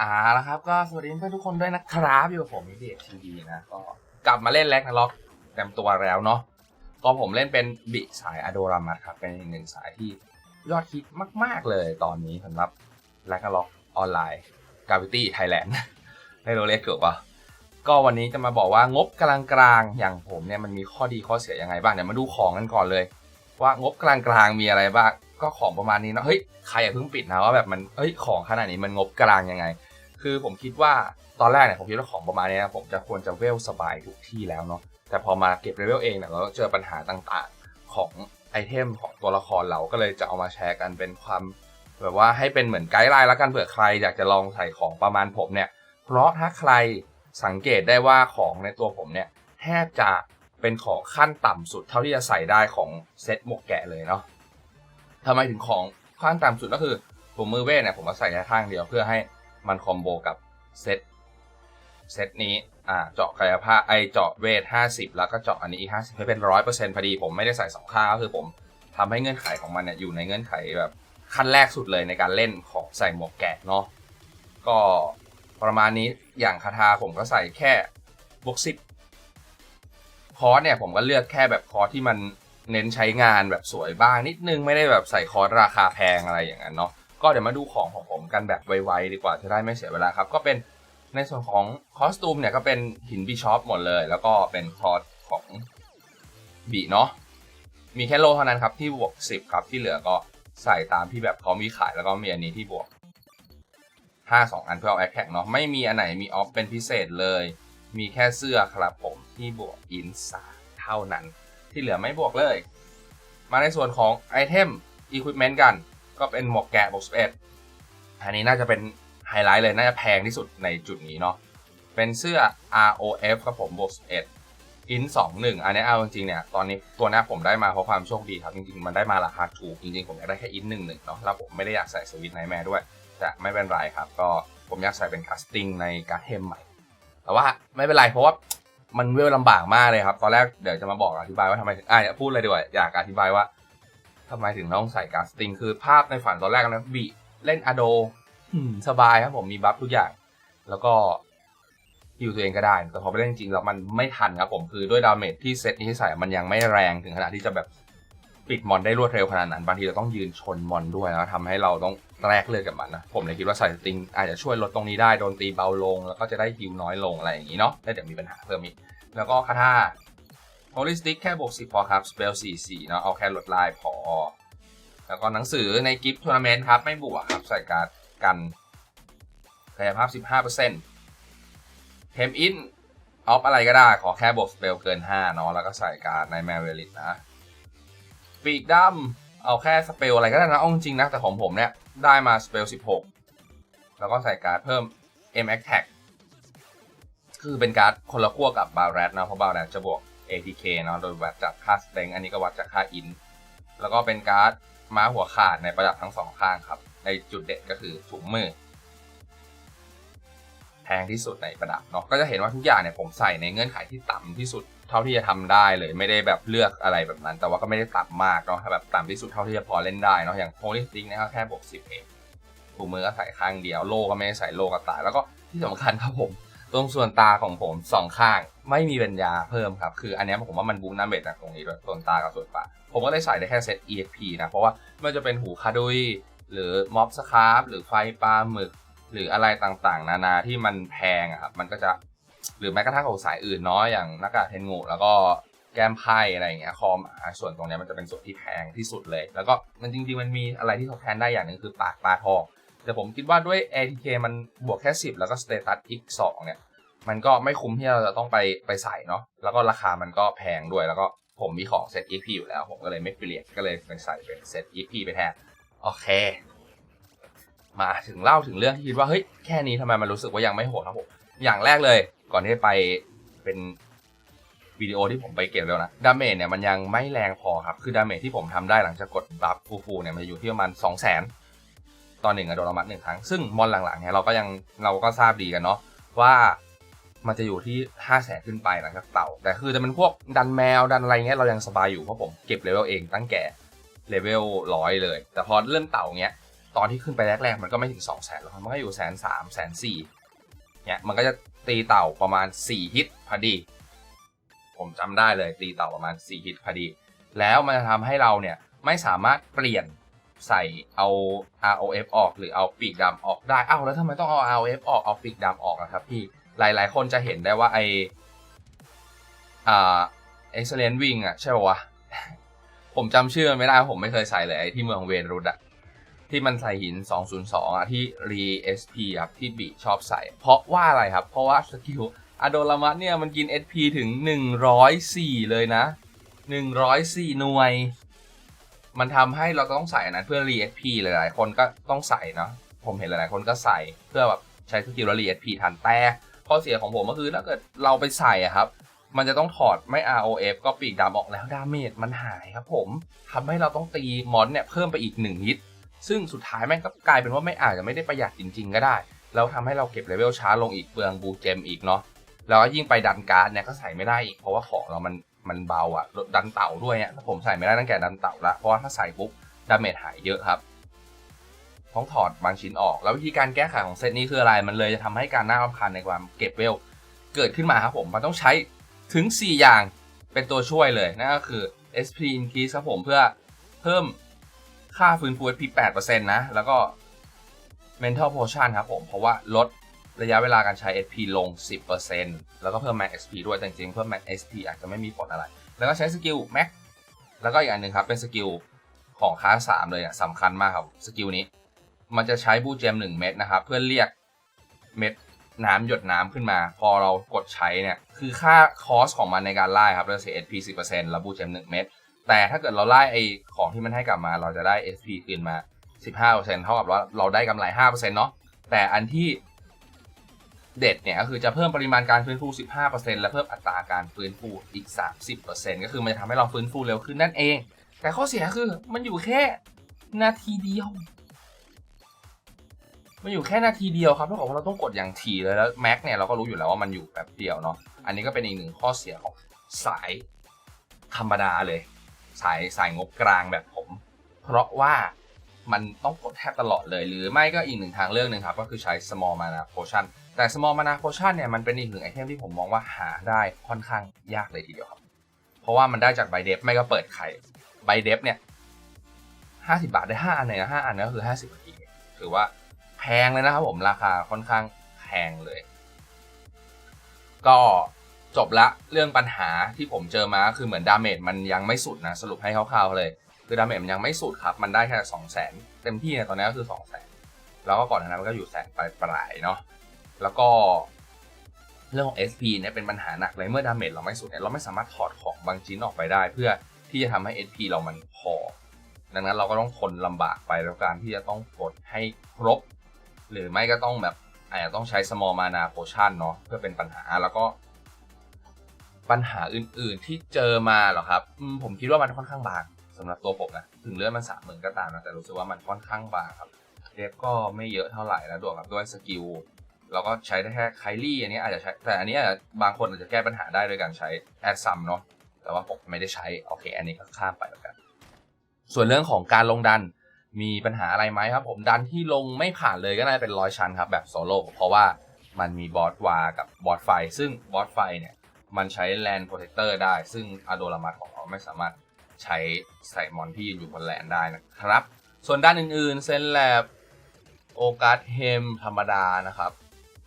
อ่าแล้วครับก็สวัสดีเพื่อนทุกคนด้วยนะครับอยู่กับผมมิเดียทีวีนะก็กลับมาเล่นแล็กนาล็อกเต็มตัวแล้วเนาะก็ผมเล่นเป็นบิสายอโดรามัสครับ เป็นอีกหนึ่งสายที่ยอดฮิตมาก ๆ เลยตอนนี้สำหรับแล็กนาล็อกออนไลน์กาวิตี้ไทยแลนด์ให้เราเรียกเกือบว่าก็วันนี้จะมาบอกว่างบกลางกลางๆอย่างผมเนี่ยมันมีข้อดีข้อเสียยังไงบ้างเดี๋ยวมาดูของกันก่อนเลย ว่างบกลางกลางๆมีอะไรบ้าง ก็ของประมาณนี้เนอะเฮ้ยใครอย่าเพิ่งปิดนะว่าแบบมันเฮ้ยของขนาดนี้มันงบกลางยังไง คือผมคิดว่าตอนแรกเนี่ยผมคิดว่าของประมาณนี้นะผมจะควรจะเวลสบายทุกที่แล้วเนาะแต่พอมาเก็บเลเวลเองเนี่ยเราก็เจอปัญหาต่างๆของไอเทมของตัวละครเราก็เลยจะเอามาแชร์กันเป็นความแบบว่าให้เป็นเหมือนไกด์ไลน์แล้วกันเผื่อใครอยากจะลองใส่ของประมาณผมเนี่ย เพราะถ้าใครสังเกตได้ว่าของในตัวผมเนี่ยแทบจะเป็นของขั้นต่ำสุดเท่าที่จะใส่ได้ของเซตหมวกแกะเลยเนาะ ทำไมถึงของขั้นต่ำสุดก็คือผมมือเวทเนี่ยผมมาใส่แค่ข้างเดียวเพื่อให้มันคอมโบกับเซตเซตนี้อ่าเจาะกายภาพไอเจาะเวท 50 แล้วก็เจาะอันนี้อีก50ให้เป็นร้อยเปอร์เซ็นต์พอดีผมไม่ได้ใส่สองข้างก็คือผมทำให้เงื่อนไขของมันเนี่ยอยู่ในเงื่อนไขแบบขั้นแรกสุดเลยในการเล่นของใส่หมวกแกะเนาะก็ประมาณนี้อย่างคาถาผมก็ใส่แค่บวกสิบคอร์สเนี่ยผมก็เลือกแค่แบบคอร์สที่มัน เน้นใช้งานแบบสวยบ้างนิดนึงไม่ได้แบบใส่คอร์สราคาแพงอะไรอย่างนั้นเนาะก็เดี๋ยวมาดูของของผมกันแบบไวๆดีกว่าจะได้ไม่เสียเวลาครับ ก็เป็นในส่วนของคอสตูมเนี่ยก็เป็นหินบีชอปหมดเลย แล้วก็เป็นคอร์สของบีเนาะมีแค่โลเท่านั้นครับที่บวก 10 ครับที่เหลือก็ใส่ตามที่แบบเขามีขายแล้วก็มีอันนี้ที่บวก 5 2 อันเพื่อเอาแอคแท็กเนาะไม่มีอันไหนมีออฟเป็นพิเศษเลย มีแค่เสื้อครับผมที่บวกอินสาเท่านั้น ที่เหลือไม่บวกเลย มาในส่วนของไอเทมอุปกรณ์กัน ก็เป็นหมวกแกะบวก11 อันนี้น่าจะเป็นไฮไลท์เลย น่าจะแพงที่สุดในจุดนี้เนาะ เป็นเสื้อ ROF ครับผมบวก11อิน21 อันนี้เอาจริงๆเนี่ย ตอนนี้ตัวหน้าผมได้มาเพราะความโชคดีครับจริงๆ มันได้มาราคาถูก จริงๆ ผมอยากได้แค่อิน11เนาะ แล้วผมไม่ได้อยากใส่สวิตไนแมร์ด้วย แต่ไม่เป็นไรครับ ก็ผมอยากใส่เป็นคัสติ้งในการเทมใหม่ แต่ว่าไม่เป็นไรเพราะว่า มันเวลลำบากมากเลยครับ ตอนแรกเดี๋ยวจะมาบอกอธิบายว่าทำไมถึงอะพูดเลยดีกว่าอยากอธิบายว่าทำไมถึงต้องใส่การสติงคือภาพในฝันตอนแรกนะบีเล่นอโดสบายครับผมมีบัฟทุกอย่าง แล้วก็ฮิวตัวเองก็ได้ แต่พอไปเล่นจริงๆแล้วมันไม่ทันครับผมคือด้วยดาเมจที่เซตนี้ที่ใส่มันยังไม่แรงถึงขนาดที่จะแบบ ปิดมอนได้รวดเร็วขนาดนั้นบางทีเราต้องยืนชนมอนด้วยแล้วทำให้เราต้องแลกเลือดกับมันนะ ผมเลยคิดว่าใส่สติงอาจจะช่วยลดตรงนี้ได้โดนตีเบาลง แล้วก็จะได้ฮิวน้อยลงอะไรอย่างนี้เนาะแล้วเดี๋ยวมีปัญหาเพิ่มอีก แล้วก็คาถาโฮลิสติกแค่บวก10พอครับสเปล44เนาะเอาแค่ลดลายพอ แล้วก็หนังสือในกิฟต์ทัวร์นาเมนต์ครับไม่บวกครับใส่การดกันกายภาพ 15%เทมอินออฟอะไรก็ได้ขอแค่บวกสเปลเกิน 5 เนาะแล้วก็ใส่การดในแมวเวลิตนะ ปีกดำเอาแค่สเปลอะไรก็ได้นะเอาจริงนะ แต่ของผมเนี่ย ได้มาสเปล 16 แล้วก็ใส่การดเพิ่ม M a t a c คือเป็นการ์ดคนละขั้วกับบาร์แรดนะเพราะบาร์แรดจะบวก ATK เนาะโดยวัดจากค่าสเต็งอันนี้ก็วัดจากค่าอิน แล้วก็เป็นการ์ดม้าหัวขาดในประดับทั้งสองข้างครับ ในจุดเด่นก็คือถุงมือ งที่สุดในประดับเนาะก็จะเห็นว่าทุกอย่างเนี่ยผมใส่ในเงื่อนไขที่ต่ำที่สุดเท่าที่จะทำได้เลยไม่ได้แบบเลือกอะไรแบบนั้น แต่ว่าก็ไม่ได้ต่ำมากเนาะแบบต่ำที่สุดเท่าที่จะพอเล่นได้เนาะอย่างโฮลิสติกเนี่ยก็แค่บวก10เองถุงมือก็ใส่ข้างเดียวโลก็ไม่ได้ใส่โลก็ตายแล้วก็ที่สำคัญครับผมตรงส่วนตาของผมสองข้างไม่มีเป็นยาเพิ่มครับ คืออันนี้ผมว่ามันบูมน้ำเบ็ดจากตรงนี้ด้วยส่วนตากับส่วนปากผมก็ได้ใส่ได้แค่เซต EXP นะ เพราะว่าไม่ว่าจะเป็นหูคาดุยหรือม็อบสคาร์ฟหรือไฟปลาหมึก หรืออะไรต่างๆ นานาที่มันแพงอะครับมันก็จะหรือแม้กระทั่งของสายอื่นเนาะอย่างหน้ากากเทนงูแล้วก็แก้มไพ่อะไรอย่างเงี้ยคอมส่วนตรงนี้มันจะเป็นส่วนที่แพงที่สุดเลย แล้วก็มันจริง ๆ มันมีอะไรที่ทดแทนได้อย่างหนึ่งคือปากปลาทอง แต่ผมคิดว่าด้วย ATK มันบวกแค่ 10 แล้วก็สเตตัสอีก 2 เนี่ย มันก็ไม่คุ้มที่เราจะต้องไปไปใส่เนาะแล้วก็ราคามันก็แพงด้วยแล้วก็ผมมีของเซต EP อยู่แล้ว ผมก็เลยไม่เปลี่ยนก็เลยเป็นใส่เป็นเซต EP ไปแทนโอเค มาถึงเล่าถึงเรื่องที่คิดว่าเฮ้ยแค่นี้ทำไมมันรู้สึกว่ายังไม่โหดครับผมอย่างแรกเลย ก่อนที่จะไปเป็นวิดีโอที่ผมไปเก็บแล้วนะดาเมจเนี่ยมันยังไม่แรงพอครับ คือดาเมจที่ผมทำได้หลังจากกดบัฟฟูเนี่ยมันอยู่ที่ประมาณ2 0 0 0 0 0ตอนหนึ่งอะโดนละมัดหนึ่งครั้ง ซึ่งมอนหลังๆเนี่ยเราก็ยังเราก็ทราบดีกันเนาะว่ามันจะอยู่ที่ 5 0 0แสนขึ้นไปหลังจากเต่า แต่คือจะเป็นพวกดันแมวดันอะไรเงี้ยเรายังสบายอยู่เพราะผมเก็บเลเวลเองตั้งแก่เลเวลร้อยเลย แต่พอเริ่มเต่าเงี้ย ตอนที่ขึ้นไปแรกๆ มันก็ไม่ถึง2 0 0แสนหรอกมันก็อยู่แสนสามแสนสี่เนี่ยมันก็จะตีเต่าประมาณ 4 ฮิตพอดี ผมจำได้เลยตีเต่าประมาณ 4 ฮิตพอดี แล้วมันจะทำให้เราเนี่ยไม่สามารถเปลี่ยนใส่เอา ROF ออกหรือเอาปีกดำออกได้อ้าวแล้วทำไมต้องเอา ROF ออกเอาปีกดำออกนะครับพี่หลายๆ คนจะเห็นได้ว่าไออ่า excellent wing อะใช่ปะวะผมจำชื่อมันไม่ได้ผมไม่เคยใส่เลยไอที่เมืองเวนรุดอะ ที่มันใส่หิน 202อะที่ รี SP ครับ ที่บีชอบใส่ เพราะว่าอะไรครับ เพราะว่าสกิลอะโดรามัสเนี่ย มันกิน SP ถึง 104 เลยนะ 104 หน่วย มันทำให้เราต้องใส่นนั้นเพื่อ re SP หลายๆ คนก็ต้องใส่เนาะผมเห็นหลายๆ คนก็ใส่เพื่อแบบใช้สกิลแล้ว re SP ทันแต่ข้อเสียของผมก็คือถ้าเกิดเราไปใส่อะครับมันจะต้องถอดไม่ ROF ก็ปีกดำออกแล้วดาเมจมันหายครับผมทำให้เราต้องตีมอนเนี่ยเพิ่มไปอีก1ฮิต ซึ่งสุดท้ายแม่งก็กลายเป็นว่าไม่อาจจะไม่ได้ประหยัดจริง ๆ ก็ได้ แล้วทำให้เราเก็บเลเวลช้าลงอีกเปลืองบูเจมอีกเนาะแล้วก็ยิ่งไปดันการ์ดเนี่ยก็ใส่ไม่ได้อีกเพราะว่าของเรามันมันเบาอะดันเต่าด้วยเนี่ยถ้าผมใส่ไม่ได้ตั้งแต่ดันเต่าละเพราะว่าถ้าใส่ปุ๊บดาเมจหายเยอะครับต้องถอดบางชิ้นออก แล้ววิธีการแก้ไขของเซตนี้คืออะไรมันเลยจะทำให้การน่ารำคาญในความเก็บเวลเกิดขึ้นมาครับผมมันต้องใช้ถึง 4 อย่างเป็นตัวช่วยเลยนั่นก็คือ SP increase ครับผมเพื่อเพิ่ม ค่าฟื้นฟู SP 8%นะ แล้วก็ mental potion ครับผม เพราะว่าลดระยะเวลาการใช้ SP ลง 10%แล้วก็เพิ่ม max SP ด้วยแต่จริงๆ เพิ่ม max SP อาจจะไม่มีผลอะไร แล้วก็ใช้สกิล max แล้วก็อีกอันหนึ่งครับ เป็นสกิลของคลาส3เลยอะสำคัญมากครับ สกิลนี้ มันจะใช้บูเจม 1 เม็ดนะครับ เพื่อเรียกเม็ดน้ำหยดน้ำขึ้นมา พอเรากดใช้เนี่ย คือค่าคอสของมันในการไล่ครับเราเสีย SP 10%แล้วบูเจม 1 เม็ด แต่ถ้าเกิดเราไล่ไอของที่มันให้กลับมา เราจะได้ SP คืนมา 15%เท่ากับว่าเราได้กำไร 5%เนาะแต่อันที่เด็ดเนี่ยก็คือจะเพิ่มปริมาณการฟื้นฟู 15%และเพิ่มอัตราการฟื้นฟูอีก 30%ก็คือมันจะทำให้เราฟื้นฟูเร็วขึ้นนั่นเอง แต่ข้อเสียคือมันอยู่แค่นาทีเดียว มันอยู่แค่นาทีเดียวครับเท่ากับว่าเราต้องกดอย่างถี่เลยแล้วแม็กเนี่ยเราก็รู้อยู่แล้วว่ามันอยู่แบบเดียวเนาะอันนี้ก็เป็นอีกหนึ่งข้อเสียของสายธรรมดาเลย สายสายงบกลางแบบผม เพราะว่ามันต้องกดแทบตลอดเลย หรือไม่ก็อีกหนึ่งทางเลือกหนึ่งครับ ก็คือใช้ small mana potion แต่ small mana potion เนี่ยมันเป็นอีกหนึ่งไอเทมที่ผมมองว่าหาได้ค่อนข้างยากเลยทีเดียวครับ เพราะว่ามันได้จากใบเดฟไม่ก็เปิดไข่ใบเดฟเนี่ยห้าสิบาทได้ห้าอันเลยนะห้าอันก็คือห้าสิบนาทีถือว่าแพงเลยนะครับผมราคาค่อนข้างแพงเลย ก็ จบละเรื่องปัญหาที่ผมเจอมาคือเหมือนดาเมจมันยังไม่สุดนะสรุปให้คร่าวๆเลย คือดาเมจมันยังไม่สุดครับ มันได้แค่สองแสนเต็มที่เนี่ยตอนนี้ก็คือสองแสนแล้วก็ก่อนหน้านั้นมันก็อยู่แสนปลายๆเนาะแล้วก็เรื่องของ SP เนี่ยเป็นปัญหาหนักเลยเมื่อดาเมจเราไม่สุดเนี่ยเราไม่สามารถถอดของบางชิ้นออกไปได้ เพื่อที่จะทำให้ SP เรามันพอ ดังนั้นเราก็ต้องทนลำบากไปแล้วการที่จะต้องกดให้ครบ หรือไม่ก็ต้องแบบอาจจะต้องใช้ small mana potion เนาะเพื่อเป็นปัญหาแล้วก็ ปัญหาอื่นๆที่เจอมาเหรอครับผมคิดว่ามันค่อนข้างบางสำหรับตัวผมนะถึงเลื่อนมันสามหมื่นก็ตามนะแต่รู้สึกว่ามันค่อนข้างบางครับเดฟก็ไม่เยอะเท่าไหร่แล้วด้วยกับด้วยสกิลเราก็ใช้ได้แค่ไคลี่อันนี้อาจจะใช้แต่อันนี้บางคนอาจจะแก้ปัญหาได้โดยการใช้แอดซัมเนาะแต่ว่าผมไม่ได้ใช้โอเค อันนี้ก็ข้ามไปแล้วกัน ส่วนเรื่องของการลงดันมีปัญหาอะไรไหมครับ ผมดันที่ลงไม่ผ่านเลยก็น่าจะเป็นร้อยชั้นครับแบบโซโล่เพราะว่ามันมีบอสวากับบอสไฟ ซึ่งบอสไฟเนี่ย มันใช้แลนด์โปรเทคเตอร์ได้ ซึ่งอะโดรามัสของเราไม่สามารถใช้ใส่มอนที่ยืนอยู่บนแลนด์ได้นะครับ ส่วนด้านอื่นๆ เซนแลบโอกาสเฮมธรรมดานะครับ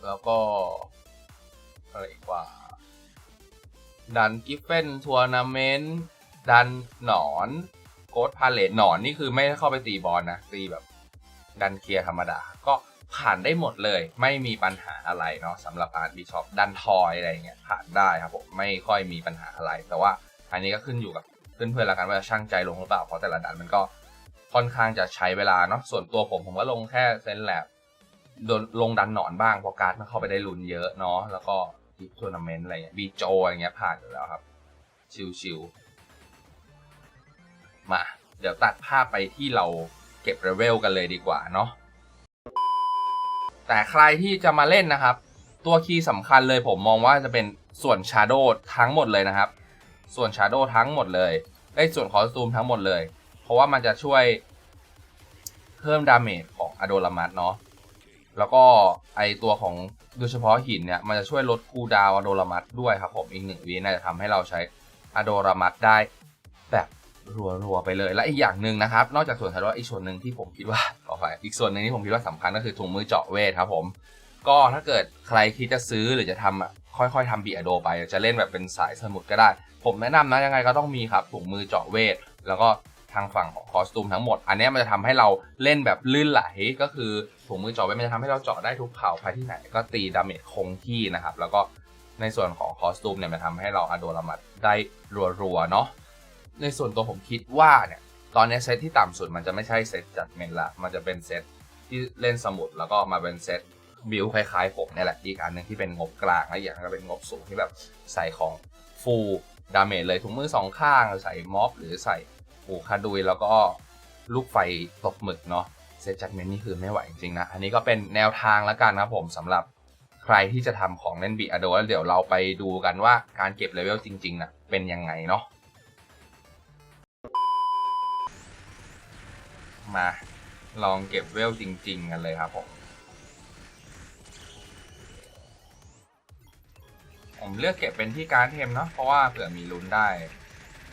แล้วก็อะไรอีกว่า ดันกิฟเฟนทัวร์นาเมนต์ดันหนอนโกดพาเลตหนอนนี่คือไม่เข้าไปตีบอลนะ ตีแบบดันเคลียร์ธรรมดา ก็ ผ่านได้หมดเลย ไม่มีปัญหาอะไรเนาะสำหรับอาร์ตบิชอปดันทอยอะไรเงี้ยผ่านได้ครับผมไม่ค่อยมีปัญหาอะไร แต่ว่าอันนี้ก็ขึ้นอยู่กับเพื่อนๆแล้วกันว่าจะช่างใจลงหรือเปล่าเพราะแต่ละดันมันก็ค่อนข้างจะใช้เวลาเนาะส่วนตัวผมผมก็ลงแค่เซนแลบลงดันหนอนบ้างเพราะการ์ดมันเข้าไปได้ลุ้นเยอะเนาะแล้วก็ทิปทัวร์นาเมนต์อะไรเงี้ยบีโจอะไรเงี้ยผ่านอยู่แล้วครับ ชิวๆมา เดี๋ยวตัดภาพไปที่เราเก็บเลเวลกันเลยดีกว่าเนาะ แต่ใครที่จะมาเล่นนะครับ ตัวคีย์สำคัญเลยผมมองว่าจะเป็นส่วน Shadow ทั้งหมดเลยนะครับ ส่วน Shadow ทั้งหมดเลยไอ้ส่วนคอสตูมทั้งหมดเลย เพราะว่ามันจะช่วยเพิ่มดาเมจของอะโดรามัสเนาะแล้วก็ไอตัวของโดยเฉพาะหินเนี่ยมันจะช่วยลดคูลดาวอะโดรามัสด้วยครับผมอีกหนึ่งวิน่าจะทำให้เราใช้อโดรามัสได้ รัวๆไปเลย และอีกอย่างหนึ่งนะครับ นอกจากส่วนไทรอยด์อีกส่วนหนึ่งที่ผมคิดว่าขอไปอีกส่วนหนึ่งที่ผมคิดว่าสำคัญก็คือถุงมือเจาะเวทครับผม ก็ถ้าเกิดใครคิดจะซื้อหรือจะทำอะค่อยๆทำบีอะโดไป จะเล่นแบบเป็นสายสมุดก็ได้ ผมแนะนำนะยังไงก็ต้องมีครับถุงมือเจาะเวท แล้วก็ทางฝั่งของคอสตูมทั้งหมด อันนี้มันจะทำให้เราเล่นแบบลื่นไหล ก็คือถุงมือเจาะเวทมันจะทำให้เราเจาะได้ทุกเผ่าไปที่ไหน ก็ตีดาเมจคงที่นะครับ แล้วก็ในส่วนของคอสตูมเนี่ยมันทำให้เราอะโดรามัดได้รัวๆเนาะ ในส่วนตัวผมคิดว่าเนี่ย ตอนนี้เซตที่ต่ำสุดมันจะไม่ใช่เซตจัดเมนละ มันจะเป็นเซตที่เล่นสมุดแล้วก็มาเป็นเซตบิวคล้ายๆผมเนี่ยแหละ อีกอันหนึ่งที่เป็นงบกลางและอีกอย่างก็เป็นงบสูงที่แบบใส่ของฟูลดาเมจเลยถุงมือสองข้างใส่ม็อบหรือใส่หูคาดุยแล้วก็ลูกไฟตกหมึกเนาะเซตจัดเมนนี่คือไม่ไหวจริงๆนะ อันนี้ก็เป็นแนวทางแล้วกันนะผมสำหรับใครที่จะทำของเล่นบีอโดแล้วเดี๋ยวเราไปดูกันว่าการเก็บเลเวลจริงๆนะเป็นยังไงเนาะ มา ลองเก็บเวลจริง ๆ กันเลยครับผม ผมเลือกเก็บเป็นที่การเทมเนาะเพราะว่าเผื่อมีลุ้นได้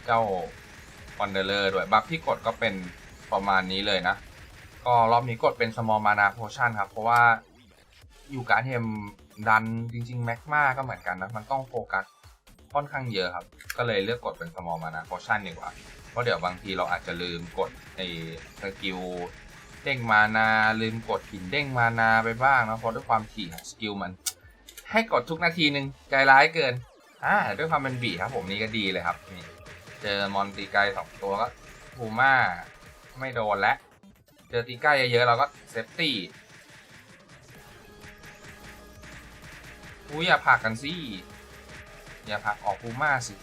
เจ้าวันเดอร์ด้วยบัฟที่กดก็เป็นประมาณนี้เลยนะ ก็รอบนี้กดเป็น small mana potion ครับ เพราะว่าอยู่การเทมดันจริงๆแม็กมาก็เหมือนกันนะ มันต้องโฟกัสค่อนข้างเยอะครับ ก็เลยเลือกกดเป็น small mana potion ดีกว่า เพราะเดี๋ยวบางทีเราอาจจะลืมกดไอ้สกิลเด้งมานาลืมกดหินเด้งมานาไปบ้างนะเพราะด้วยความถี่ของสกิลมัน ให้กดทุกนาทีหนึ่งใจร้ายเกินอ่าด้วยความเป็นบีครับผมนี่ก็ดีเลยครับนี่เจอมอนตีไกลสองตัวก็พูม่าไม่โดนแล้วเจอตีใกล้เยอะๆเราก็เซฟตี้อุ้ยอย่าผักกันสิอย่าผักออกพูม่าสิ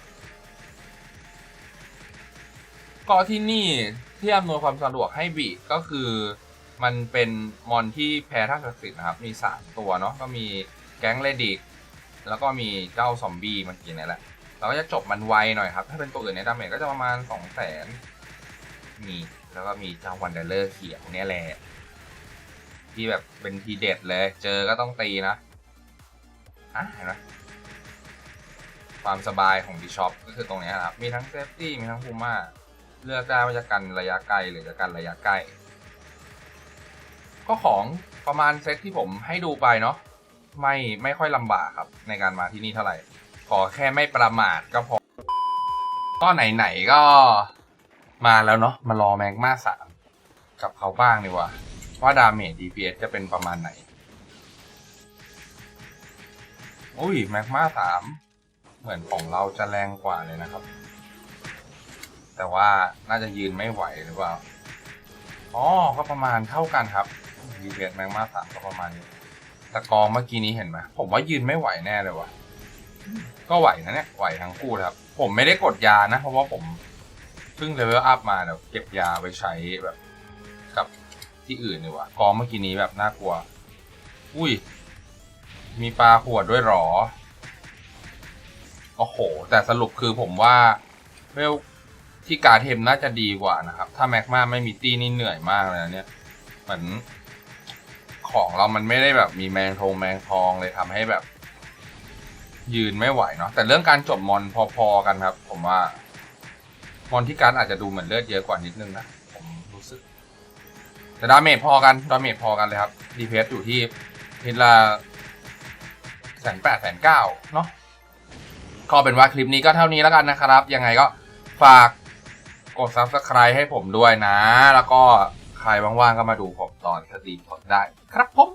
กาะที่นี่ที่อำนวยความสะดวกให้บีก็คือมันเป็นมอนที่แพ้ท่าศักดิ์สิทธิ์นะครับ มีสามตัวเนาะก็มีแก๊งเลดิกแล้วก็มีเจ้าซอมบี้เมื่อกี้นี่แหละเราก็จะจบมันไวหน่อยครับ ถ้าเป็นตัวอื่นในดาเมจก็จะประมาณสองแสนมีแล้วก็มีเจ้าวันเดอร์เลอร์เขียวเนี่ยแหละ ที่แบบเป็นทีเด็ดเลย เจอก็ต้องตีนะอะเห็นไหมความสบายของบิชอปก็คือตรงนี้ครับ มีทั้งเซฟตี้มีทั้งพูม่า เลือกได้ว่าจะกันระยะไกลหรือจะกันระยะใกล้ ก็ของประมาณเซตที่ผมให้ดูไปเนาะไม่ไม่ค่อยลำบากครับ ในการมาที่นี่เท่าไหร่ ขอแค่ไม่ประมาทก็พอ ก็ไหนๆก็มาแล้วเนาะมารอแมกมาสามกับเขาบ้างดีกว่า ว่าดาเมจ DPS จะเป็นประมาณไหน อุ้ยแมกมาสามเหมือนของเราจะแรงกว่าเลยนะครับ แต่ว่าน่าจะยืนไม่ไหวหรือเปล่าอ๋อก็ประมาณเท่ากันครับดีเบตแมงมาสามก็ประมาณนี้แต่กองเมื่อกี้นี้เห็นไหมผมว่ายืนไม่ไหวแน่เลยว่ะก็ไหวนะเนี่ยไหวทั้งคู่ครับ ผมไม่ได้กดยานะ เพราะว่าผมเพิ่งเลเวลอัพมาเดี๋ยวเก็บยาไว้ใช้แบบกับที่อื่นดีกว่ากองเมื่อกี้นี้แบบน่ากลัว อุ้ย มีปลาขวดด้วยหรอโอ้โห แต่สรุปคือผมว่าเวล ที่การเทมน่าจะดีกว่านะครับ ถ้าแม็กมาไม่มีตีนี่เหนื่อยมากเลยนะเนี่ยเหมือนของเรามันไม่ได้แบบมีแมงทงแมงทองเลยทำให้แบบ ยืนไม่ไหวเนาะแต่เรื่องการจบมอนพอๆกันครับ ผมว่ามอนที่การอาจจะดูเหมือนเลือดเยอะกว่านิดนึงนะผมรู้สึก แต่ดาเมจพอกันดาเมจพอกันเลยครับดีเพสอยู่ที่พิละแสนแปดแสนเก้าเนาะก็เป็นว่าคลิปนี้ก็เท่านี้แล้วกันนะครับ ยังไงก็ฝาก กด subscribe ให้ผมด้วยนะ แล้วก็ใครว่างๆก็มาดูผมตอนสตรีมสดได้ ครับผม